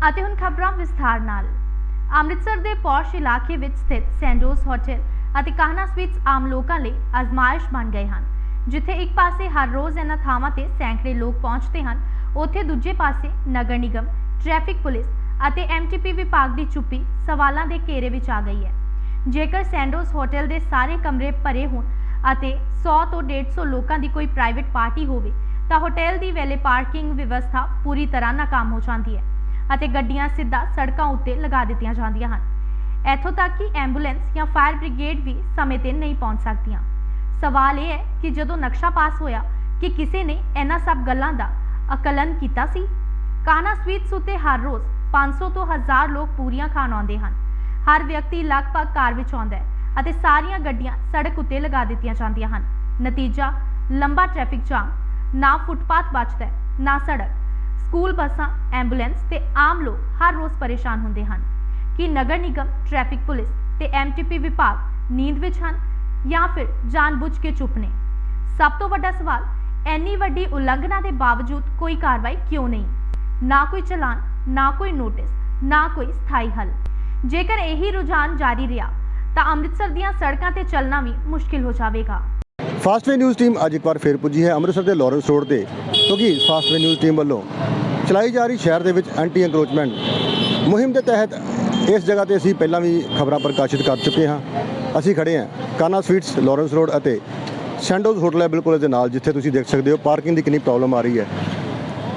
ਅਤੇ ਹੁਣ ਖਬਰਾਂ ਵਿਸਥਾਰ ਨਾਲ। ਅੰਮ੍ਰਿਤਸਰ ਦੇ ਪੌਸ਼ ਇਲਾਕੇ ਵਿੱਚ ਸਥਿਤ ਸੈਂਡੋਸ ਹੋਟਲ ਅਤੇ ਕਾਹਨਾ ਸਵੀਟਸ ਆਮ ਲੋਕਾਂ ਲਈ ਅਜ਼ਮਾਇਸ਼ ਬਣ ਗਏ ਹਨ, ਜਿੱਥੇ ਇੱਕ ਪਾਸੇ ਹਰ ਰੋਜ਼ ਇਹਨਾਂ ਥਾਵਾਂ ਤੇ ਸੈਂਕੜੇ ਲੋਕ ਪਹੁੰਚਦੇ ਹਨ, ਉੱਥੇ ਦੂਜੇ ਪਾਸੇ ਨਗਰ ਨਿਗਮ, ਟ੍ਰੈਫਿਕ ਪੁਲਿਸ ਅਤੇ ਐਮਟੀਪੀ ਵਿਭਾਗ ਦੀ ਚੁੱਪੀ ਸਵਾਲਾਂ ਦੇ ਘੇਰੇ ਵਿੱਚ ਆ ਗਈ ਹੈ। ਜੇਕਰ ਸੈਂਡੋਸ ਹੋਟਲ ਦੇ ਸਾਰੇ ਕਮਰੇ ਭਰੇ ਹੋਣ ਅਤੇ 100 ਤੋਂ 150 ਲੋਕਾਂ ਦੀ ਕੋਈ ਪ੍ਰਾਈਵੇਟ ਪਾਰਟੀ ਹੋਵੇ, ਤਾਂ ਹੋਟਲ ਦੀ ਵੇਲੇ ਪਾਰਕਿੰਗ ਵਿਵਸਥਾ ਪੂਰੀ ਤਰ੍ਹਾਂ ਨਾਕਾਮ ਹੋ ਜਾਂਦੀ ਹੈ। ਅਤੇ ਗੱਡੀਆਂ ਸਿੱਧਾ ਸੜਕਾਂ ਉੱਤੇ ਲਗਾ ਦਿੱਤੀਆਂ ਜਾਂਦੀਆਂ ਹਨ। ਇੱਥੋਂ ਤੱਕ ਕਿ ਐਂਬੂਲੈਂਸ ਜਾਂ ਫਾਇਰ ਬ੍ਰਿਗੇਡ ਵੀ ਸਮੇਂ ਤੇ ਨਹੀਂ ਪਹੁੰਚ ਸਕਦੀਆਂ। ਸਵਾਲ ਇਹ ਹੈ ਕਿ ਜਦੋਂ ਨਕਸ਼ਾ ਪਾਸ ਹੋਇਆ ਕਿ ਕਿਸੇ ਨੇ ਇਹਨਾਂ ਸਭ ਗੱਲਾਂ ਦਾ ਅਕਲਨ ਕੀਤਾ ਸੀ? ਕਾਨਾ ਸਵੀਟਸ ਉੱਤੇ ਹਰ ਰੋਜ਼ 500 ਤੋਂ 1000 ਲੋਕ ਪੂਰੀਆਂ ਖਾਣ ਆਉਂਦੇ ਹਨ? ਹਰ ਵਿਅਕਤੀ ਲਗਭਗ ਕਾਰ ਵਿੱਚ ਆਉਂਦਾ ਹੈ ਅਤੇ ਸਾਰੀਆਂ ਗੱਡੀਆਂ ਸੜਕ ਉੱਤੇ ਲਗਾ ਦਿੱਤੀਆਂ ਜਾਂਦੀਆਂ ਹਨ। ਨਤੀਜਾ, ਲੰਬਾ ਟ੍ਰੈਫਿਕ ਜਾਮ, ਨਾ ਫੁੱਟਪਾਥ ਬਚਦਾ ਨਾ ਸੜਕ। ਸਕੂਲ ਬੱਸਾਂ, ਐਂਬੂਲੈਂਸ ਤੇ ਆਮ ਲੋਕ ਹਰ ਰੋਜ਼ ਪਰੇਸ਼ਾਨ ਹੁੰਦੇ ਹਨ ਕਿ ਨਗਰ ਨਿਗਮ, ਟ੍ਰੈਫਿਕ ਪੁਲਿਸ ਤੇ ਐਮਟੀਪੀ ਵਿਭਾਗ ਨੀਂਦ ਵਿੱਚ ਹਨ ਜਾਂ ਫਿਰ ਜਾਣਬੁੱਝ ਕੇ ਚੁੱਪ ਨੇ। ਸਭ ਤੋਂ ਵੱਡਾ ਸਵਾਲ, ਇੰਨੀ ਵੱਡੀ ਉਲੰਘਣਾ ਦੇ ਬਾਵਜੂਦ ਕੋਈ ਕਾਰਵਾਈ ਕਿਉਂ ਨਹੀਂ? ਨਾ ਕੋਈ ਚਲਾਨ, ਨਾ ਕੋਈ ਨੋਟਿਸ, ਨਾ ਕੋਈ ਸਥਾਈ ਹੱਲ। ਜੇਕਰ ਇਹੀ ਰੁਝਾਨ ਜਾਰੀ ਰਿਹਾ, ਤਾਂ ਅੰਮ੍ਰਿਤਸਰ ਦੀਆਂ ਸੜਕਾਂ ਤੇ ਚੱਲਣਾ ਵੀ ਮੁਸ਼ਕਿਲ ਹੋ ਜਾਵੇਗਾ। ਫਾਸਟਵੇ ਨਿਊਜ਼ ਟੀਮ ਅੱਜ ਇੱਕ ਵਾਰ ਫੇਰ ਪੁੱਜੀ ਹੈ ਅੰਮ੍ਰਿਤਸਰ ਦੇ ਲਾਰੈਂਸ ਰੋਡ ਤੇ, ਕਿਉਂਕਿ ਫਾਸਟਵੇ ਨਿਊਜ਼ ਟੀਮ ਵੱਲੋਂ ਚਲਾਈ ਜਾ ਰਹੀ ਸ਼ਹਿਰ ਦੇ ਵਿੱਚ ਐਂਟੀ ਐਂਕਰੋਚਮੈਂਟ ਮੁਹਿੰਮ ਦੇ ਤਹਿਤ ਇਸ ਜਗ੍ਹਾ ਤੇ ਅਸੀਂ ਪਹਿਲਾਂ ਵੀ ਖਬਰਾਂ ਪ੍ਰਕਾਸ਼ਿਤ ਕਰ ਚੁੱਕੇ ਹਾਂ। ਅਸੀਂ ਖੜੇ ਹਾਂ ਕਾਨਾ ਸਵੀਟਸ ਲਾਰੈਂਸ ਰੋਡ ਅਤੇ ਸੈਂਡੋਜ਼ ਹੋਟਲ ਹੈ ਬਿਲਕੁਲ ਇਹਦੇ ਨਾਲ, ਜਿੱਥੇ ਤੁਸੀਂ ਦੇਖ ਸਕਦੇ ਹੋ ਪਾਰਕਿੰਗ ਦੀ ਕਿੰਨੀ ਪ੍ਰੋਬਲਮ ਆ ਰਹੀ ਹੈ।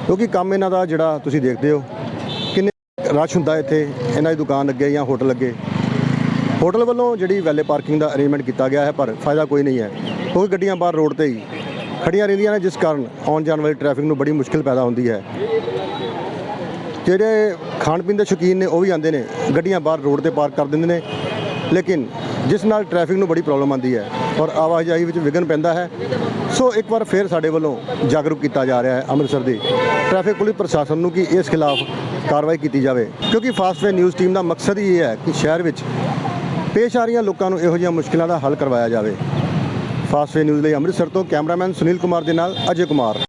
ਕਿਉਂਕਿ ਕੰਮ ਇਹਨਾਂ ਦਾ ਜਿਹੜਾ ਤੁਸੀਂ ਦੇਖਦੇ ਹੋ, ਕਿੰਨੇ ਰਸ਼ ਹੁੰਦਾ ਇੱਥੇ, ਇਹਨਾਂ ਦੀ ਦੁਕਾਨ ਅੱਗੇ ਜਾਂ ਹੋਟਲ ਅੱਗੇ। ਹੋਟਲ ਵੱਲੋਂ ਜਿਹੜੀ ਵੈਲੇ ਪਾਰਕਿੰਗ ਦਾ ਅਰੇਂਜਮੈਂਟ ਕੀਤਾ ਗਿਆ ਹੈ, ਪਰ ਫਾਇਦਾ ਕੋਈ ਨਹੀਂ ਹੈ। ਕਿਉਂਕਿ ਗੱਡੀਆਂ ਬਾਹਰ ਰੋਡ ਤੇ ਹੀ। ਖੜੀਆਂ ਰਹਿੰਦੀਆਂ ਨੇ, ਜਿਸ ਕਾਰਨ ਆਉਣ ਜਾਣ ਵਾਲੀ ਟ੍ਰੈਫਿਕ ਨੂੰ ਬੜੀ ਮੁਸ਼ਕਿਲ ਪੈਦਾ ਹੁੰਦੀ ਹੈ। ਜਿਹੜੇ ਖਾਣ ਪੀਣ ਦੇ ਸ਼ੌਕੀਨ ਨੇ, ਉਹ ਵੀ ਆਉਂਦੇ ਨੇ। ਗੱਡੀਆਂ ਬਾਹਰ ਰੋਡ ਤੇ ਪਾਰਕ ਕਰ ਦਿੰਦੇ ਨੇ। ਲੇਕਿਨ ਜਿਸ ਨਾਲ ਟ੍ਰੈਫਿਕ ਨੂੰ ਬੜੀ ਪ੍ਰੋਬਲਮ ਆਉਂਦੀ ਹੈ ਔਰ ਆਵਾਜਾਈ ਵਿੱਚ ਵਿਘਨ ਪੈਂਦਾ ਹੈ, ਸੋ ਇੱਕ ਵਾਰ ਫਿਰ ਸਾਡੇ ਵੱਲੋਂ ਜਾਗਰੂਕ ਕੀਤਾ ਜਾ ਰਿਹਾ ਹੈ ਅੰਮ੍ਰਿਤਸਰ ਦੀ ਟ੍ਰੈਫਿਕ ਪੁਲਿਸ ਪ੍ਰਸ਼ਾਸਨ ਨੂੰ ਕਿ ਇਸ ਖਿਲਾਫ ਕਾਰਵਾਈ ਕੀਤੀ ਜਾਵੇ। ਕਿਉਂਕਿ ਫਾਸਟ ਫਾਸਟਵੇ ਨਿਊਜ਼ ਟੀਮ ਦਾ ਮਕਸਦ ਹੀ ਇਹ ਹੈ ਕਿ ਸ਼ਹਿਰ ਵਿੱਚ ਪੇਸ਼ ਆ ਰਹੀਆਂ ਲੋਕਾਂ ਨੂੰ ਇਹੋ ਜਿਹੀਆਂ ਮੁਸ਼ਕਿਲਾਂ ਦਾ ਹੱਲ ਕਰਵਾਇਆ ਜਾਵੇ। ਫਾਸਟਵੇ ਨਿਊਜ਼ ਲਈ ਅੰਮ੍ਰਿਤਸਰ ਤੋਂ ਕੈਮਰਾਮੈਨ ਸੁਨੀਲ ਕੁਮਾਰ ਦੇ ਨਾਲ ਅਜੇ ਕੁਮਾਰ।